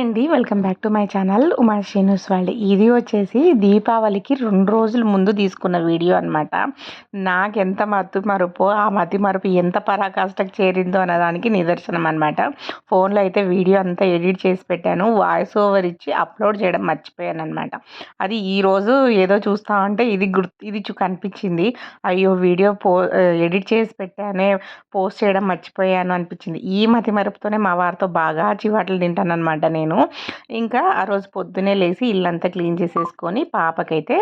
అండి welcome back to my channel Uma Srinivas world. ఇది వచ్చేసి దీపావళికి రెండు రోజుల ముందు తీసుకున్న వీడియో అనమాట నాకు ఎంత మతి మరుపు ఆ మతి మరుపు ఎంత పరాకాష్ఠకు చేరిందో అనేదానికి నిదర్శనం అనమాట ఫోన్లో అయితే వీడియో అంతా ఎడిట్ చేసి పెట్టాను వాయిస్ ఓవర్ ఇచ్చి అప్లోడ్ చేయడం మర్చిపోయాను అనమాట అది ఈరోజు ఏదో చూస్తా ఉంటే ఇది గుర్తు ఇది కనిపించింది. అయ్యో వీడియో పో ఎడిట్ చేసి పెట్టానే పోస్ట్ చేయడం మర్చిపోయాను అనిపించింది. ఈ మతి మరుపుతోనే మా వారితో బాగా చివాట్లు తింటాను అనమాట నేను. నేను. ఇంకా ఆ రోజు పొద్దునే లేచి ఇల్లంతా క్లీన్ చేసేసుకొని పాపకైతే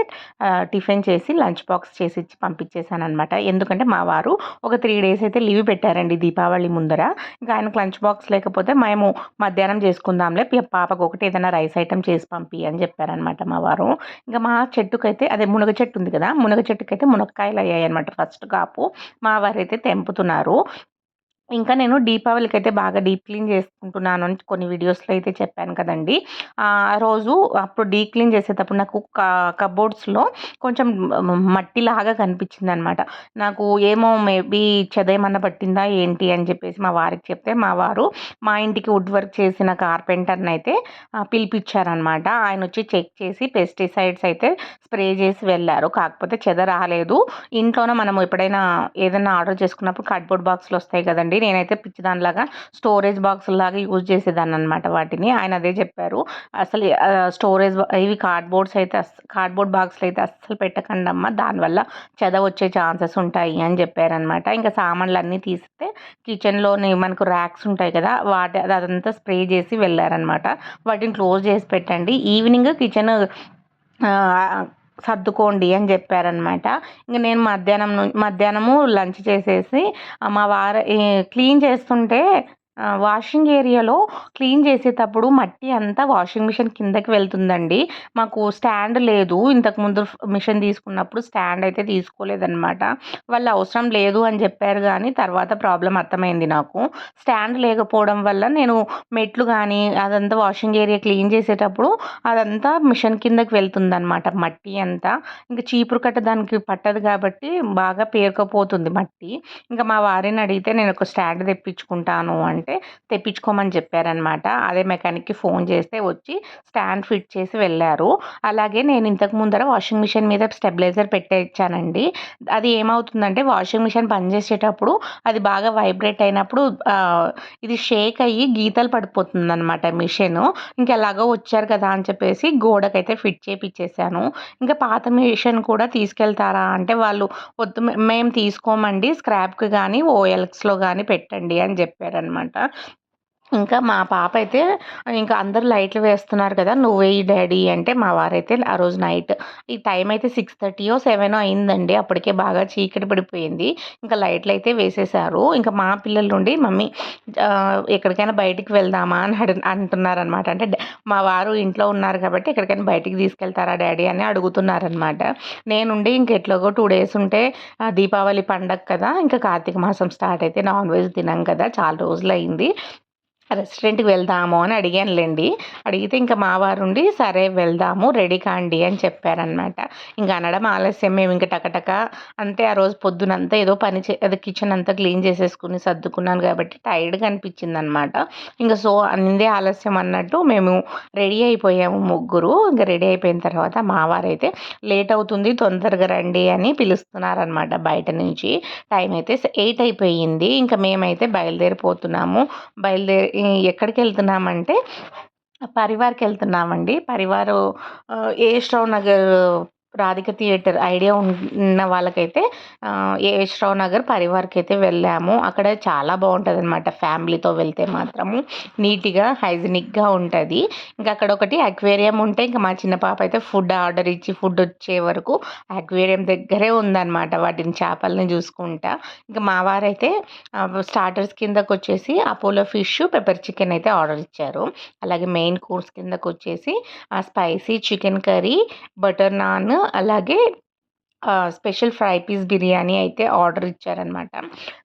టిఫిన్ చేసి లంచ్ బాక్స్ చేసి ఇచ్చి పంపించేశాను అనమాట ఎందుకంటే మా వారు ఒక త్రీ డేస్ అయితే లీవ్ పెట్టారండి దీపావళి ముందర. ఇంకా ఆయనకు లంచ్ బాక్స్ లేకపోతే మేము మధ్యాహ్నం చేసుకుందాంలే పాపకు ఒకటి ఏదైనా రైస్ ఐటమ్ చేసి పంపి అని చెప్పారనమాట మా వారు. ఇంకా మా చెట్టుకైతే అదే మునగ చెట్టు ఉంది కదా మునగ చెట్టుకైతే మునక్కాయలు అయ్యాయి అనమాట ఫస్ట్ కాపు. మా వారు అయితే తెంపుతున్నారు. ఇంకా నేను దీపావళికి అయితే బాగా డీప్ క్లీన్ చేసుకుంటున్నాను అని కొన్ని వీడియోస్లో అయితే చెప్పాను కదండి. ఆ రోజు అప్పుడు డీప్ క్లీన్ చేసేటప్పుడు నాకు కబోర్డ్స్లో కొంచెం మట్టిలాగా కనిపించింది అనమాట నాకు ఏమో మేబీ చెదేమన్నా పట్టిందా ఏంటి అని చెప్పేసి మా వారికి చెప్తే మా వారు మా ఇంటికి వుడ్ వర్క్ చేసిన కార్పెంటర్ని అయితే పిలిపించారనమాట. ఆయన వచ్చి చెక్ చేసి పెస్టిసైడ్స్ అయితే స్ప్రే చేసి వెళ్ళారు. కాకపోతే చెద రాలేదు. ఇంట్లోనే మనం ఎప్పుడైనా ఏదైనా ఆర్డర్ చేసుకున్నప్పుడు కార్డ్బోర్డ్ బాక్స్లు వస్తాయి కదండి. అండి నేనైతే పిచ్చిదానిలాగా స్టోరేజ్ బాక్స్ లాగా యూజ్ చేసేదాన్ని అనమాట వాటిని. ఆయన అదే చెప్పారు. అసలు స్టోరేజ్ ఇవి కార్డ్బోర్డ్స్ అయితే కార్డ్బోర్డ్ బాక్స్లు అయితే అస్సలు పెట్టకండి అమ్మ దానివల్ల చెద వచ్చే ఛాన్సెస్ ఉంటాయి అని చెప్పారనమాట. ఇంకా సామాన్లు అన్నీ తీస్తే కిచెన్లోని మనకు ర్యాక్స్ ఉంటాయి కదా వాటి అదంతా స్ప్రే చేసి వెళ్ళారనమాట. వాటిని క్లోజ్ చేసి పెట్టండి. ఈవినింగ్ కిచెన్ సర్దుకోండి అని చెప్పారనమాట ఇంక నేను మధ్యాహ్నం మధ్యాహ్నము లంచ్ చేసేసి మా వారు క్లీన్ చేస్తుంటే వాషింగ్ ఏరియాలో క్లీన్ చేసేటప్పుడు మట్టి అంతా వాషింగ్ మిషన్ కిందకి వెళ్తుందండి. మాకు స్టాండ్ లేదు. ఇంతకుముందు మిషన్ తీసుకున్నప్పుడు స్టాండ్ అయితే తీసుకోలేదన్నమాట. వాళ్ళు అవసరం లేదు అని చెప్పారు కానీ తర్వాత ప్రాబ్లం అర్థమైంది నాకు. స్టాండ్ లేకపోవడం వల్ల నేను మెట్లు కానీ అదంతా వాషింగ్ ఏరియా క్లీన్ చేసేటప్పుడు అదంతా మిషన్ కిందకి వెళ్తుందన్నమాట మట్టి అంతా. ఇంకా చీపురు కట్ట దానికి పట్టదు కాబట్టి బాగా పేరుకపోతుంది మట్టి. ఇంకా మా వారిని అడిగితే నేను ఒక స్టాండ్ తెప్పించుకుంటాను అంటే అంటే తెప్పించుకోమని చెప్పారనమాట అదే మెకానిక్కి ఫోన్ చేస్తే వచ్చి స్టాండ్ ఫిట్ చేసి వెళ్ళారు. అలాగే నేను ఇంతకు ముందర వాషింగ్ మిషన్ మీద స్టెబిలైజర్ పెట్టేచ్చానండి. అది ఏమవుతుందంటే వాషింగ్ మిషన్ పనిచేసేటప్పుడు అది బాగా వైబ్రేట్ అయినప్పుడు ఇది షేక్ అయ్యి గీతలు పడిపోతుంది అనమాట మిషన్ ఇంకెలాగో వచ్చారు కదా అని చెప్పేసి గోడకైతే ఫిట్ చేపిచ్చేసాను. ఇంకా పాత మిషన్ కూడా తీసుకెళ్తారా అంటే వాళ్ళు వద్దు మేము తీసుకోమండి స్క్రాప్కి కానీ ఓఎల్ఎక్స్లో కానీ పెట్టండి అని చెప్పారనమాట అనమాట ఇంకా మా పాప అయితే ఇంకా అందరు లైట్లు వేస్తున్నారు కదా నువ్వే డాడీ అంటే మా వారైతే ఆ రోజు నైట్. ఈ టైం అయితే సిక్స్ థర్టీయో సెవెనో అయిందండి అప్పటికే బాగా చీకటి పడిపోయింది. ఇంకా లైట్లు అయితే వేసేసారు. ఇంకా మా పిల్లల నుండి మమ్మీ ఎక్కడికైనా బయటికి వెళ్దామా? అని అడు అంటున్నారనమాట అంటే మా వారు ఇంట్లో ఉన్నారు కాబట్టి ఎక్కడికైనా బయటికి తీసుకెళ్తారా డాడీ అని అడుగుతున్నారనమాట నేనుండి ఇంకెట్లాగో టూ డేస్ ఉంటే దీపావళి పండగ కదా ఇంకా కార్తీక మాసం స్టార్ట్ అయితే నాన్ వెజ్ తినాం కదా చాలా రోజులు అయింది రెస్టారెంట్కి వెళ్దాము అని అడిగానులేండి. అడిగితే ఇంకా మా వారు ఉండి సరే వెళ్దాము రెడీ కాండి అని చెప్పారనమాట. ఇంకా అనడం ఆలస్యం. మేము ఇంకా టకటక అంతే ఆ రోజు పొద్దునంతా ఏదో పని చే అదే కిచెన్ అంతా క్లీన్ చేసేసుకుని సర్దుకున్నాను కాబట్టి టైర్డ్గా అనిపించింది అనమాట ఇంకా సో అనిందే ఆలస్యం అన్నట్టు మేము రెడీ అయిపోయాము ముగ్గురు. ఇంకా రెడీ అయిపోయిన తర్వాత మా వారైతే లేట్ అవుతుంది తొందరగా రండి అని పిలుస్తున్నారనమాట బయట నుంచి. టైం అయితే ఎయిట్ అయిపోయింది. ఇంకా మేమైతే బయలుదేరిపోతున్నాము. బయలుదేరి ఎక్కడికి వెళ్తున్నామంటే పరివార్కి వెళ్తున్నామండి పరివారు ఏ స్టవ్ నగర్ రాధిక థియేటర్ ఐడియా ఉన్న వాళ్ళకైతే యశ్ రావు నగర్ పరివార్కి అయితే వెళ్ళాము. అక్కడ చాలా బాగుంటుంది అనమాట ఫ్యామిలీతో వెళ్తే మాత్రము నీట్గా హైజీనిక్గా ఉంటుంది. ఇంకా అక్కడ ఒకటి అక్వేరియం ఉంటే ఇంకా మా చిన్న పాప అయితే ఫుడ్ ఆర్డర్ ఇచ్చి ఫుడ్ వచ్చే వరకు అక్వేరియం దగ్గరే ఉందన్నమాట. వాటిని చేపలని చూసుకుంటా. ఇంకా మా వారైతే స్టార్టర్స్ కిందకు వచ్చేసి అపోలో ఫిష్ పెప్పర్ చికెన్ అయితే ఆర్డర్ ఇచ్చారు. అలాగే మెయిన్ కోర్స్ కిందకు వచ్చేసి spicy chicken curry butter naan అలాగే స్పెషల్ ఫ్రై పీస్ బిర్యానీ అయితే ఆర్డర్ ఇచ్చారనమాట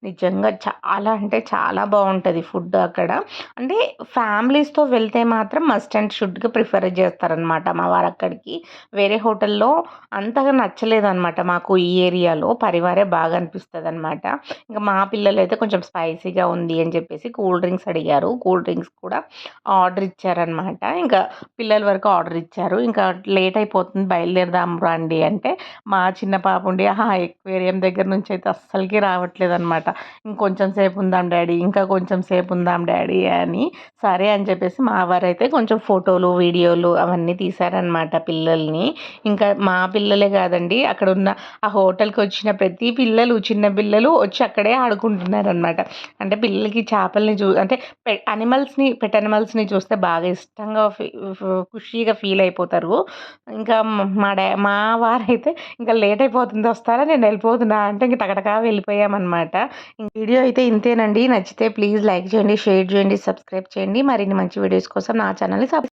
నిజంగా చాలా అంటే చాలా బాగుంటుంది ఫుడ్ అక్కడ. అంటే ఫ్యామిలీస్తో వెళ్తే మాత్రం మస్ట్ అండ్ షుడ్గా ప్రిఫర్ చేస్తారనమాట మా వారు అక్కడికి వేరే హోటల్లో అంతగా నచ్చలేదు అనమాట మాకు ఈ ఏరియాలో. పరివారే బాగా అనిపిస్తుంది అనమాట ఇంకా మా పిల్లలు అయితే కొంచెం స్పైసీగా ఉంది అని చెప్పేసి కూల్ డ్రింక్స్ అడిగారు. కూల్ డ్రింక్స్ కూడా ఆర్డర్ ఇచ్చారనమాట ఇంకా పిల్లల వరకు ఆర్డర్ ఇచ్చారు. ఇంకా లేట్ అయిపోతుంది బయలుదేరదాం రండి అంటే మా చిన్న చిన్న పాప ఉండి ఆహా ఎక్వేరియం దగ్గర నుంచి అయితే అస్సలకి రావట్లేదు అనమాట ఇంకొంచెం సేపు ఉందాం డాడీ ఇంకా కొంచెం సేపు ఉందాం డాడీ అని సరే అని చెప్పేసి మా వారైతే కొంచెం ఫోటోలు వీడియోలు అవన్నీ తీశారనమాట పిల్లల్ని. ఇంకా మా పిల్లలే కాదండి అక్కడ ఉన్న ఆ హోటల్కి వచ్చిన ప్రతి పిల్లలు చిన్న పిల్లలు వచ్చి అక్కడే ఆడుకుంటున్నారనమాట అంటే పిల్లలకి చేపల్ని చూ అంటే అనిమల్స్ని పెట్ అనిమల్స్ని చూస్తే బాగా ఇష్టంగా ఫీ ఖుషీగా ఫీల్ అయిపోతారు. ఇంకా మా డా మా వారైతే ఇంకా లేట్ అయిపోతుంది వస్తారా? నేను వెళ్ళిపోతున్నా అంటే ఇంక టకటకా వెళ్ళిపోయామన్నమాట. వీడియో అయితే ఇంతేనండి. నచ్చితే ప్లీజ్ లైక్ చేయండి షేర్ చేయండి సబ్స్క్రైబ్ చేయండి. మరిన్ని మంచి వీడియోస్ కోసం నా ఛానల్ని సబ్